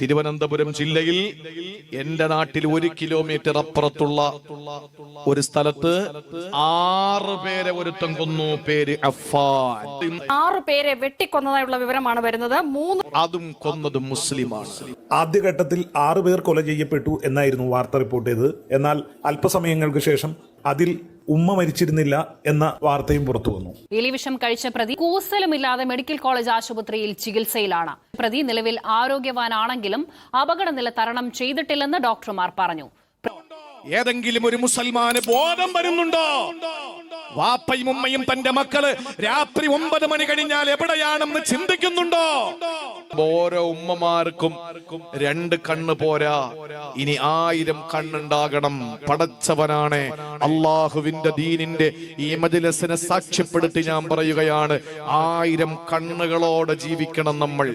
തിരുവനന്തപുരം ജില്ലയിൽ എന്റെ നാട്ടിൽ ഒരു കിലോമീറ്റർ അപ്പുറത്തുള്ള ഒരു സ്ഥലത്ത് ആറ് പേരെ ഒരുത്തം കൊന്നു പേര് അഫാൻ ആറ് പേരെ വെട്ടിക്കൊന്നതായുള്ള വിവരമാണ് വരുന്നത്. മൂന്ന് അതും കൊന്നതും മുസ്ലിമാണ്. ആദ്യഘട്ടത്തിൽ ആറ് പേർ കൊല ചെയ്യപ്പെട്ടു എന്നായിരുന്നു വാർത്ത റിപ്പോർട്ട് ചെയ്തത്. എന്നാൽ അല്പസമയങ്ങൾക്ക് ശേഷം അതിൽ ഉമ്മ മരിച്ചിരുന്നില്ല എന്ന വാർത്തയും പുറത്തു വന്നു. എലിവിഷം കഴിച്ച പ്രതി കൂസലുമില്ലാതെ മെഡിക്കൽ കോളേജ് ആശുപത്രിയിൽ ചികിത്സയിലാണ്. പ്രതി നിലവിൽ ആരോഗ്യവാനാണെങ്കിലും അപകടനില തരണം ചെയ്തിട്ടില്ലെന്ന് ഡോക്ടർമാർ പറഞ്ഞു. ഏതെങ്കിലും ഒരു മുസൽമാന് ബോധം വരുന്നുണ്ടോ? വാപ്പയും ഉമ്മയും തന്റെ മക്കൾ രാത്രി ഒമ്പത് മണി കഴിഞ്ഞാൽ എവിടെയാണെന്ന് ചിന്തിക്കുന്നുണ്ടോ? ഓരോ ഉമ്മമാർക്കും രണ്ട് കണ്ണ് പോരാ. ഇനി ആയിരം കണ്ണുണ്ടാകണം. പടച്ചവനാണ്. അള്ളാഹുവിന്റെ ദീനിന്റെ ഈ മജിലസിനെ സാക്ഷ്യപ്പെടുത്തി ഞാൻ പറയുകയാണ്. ആയിരം കണ്ണുകളോടെ ജീവിക്കണം നമ്മൾ.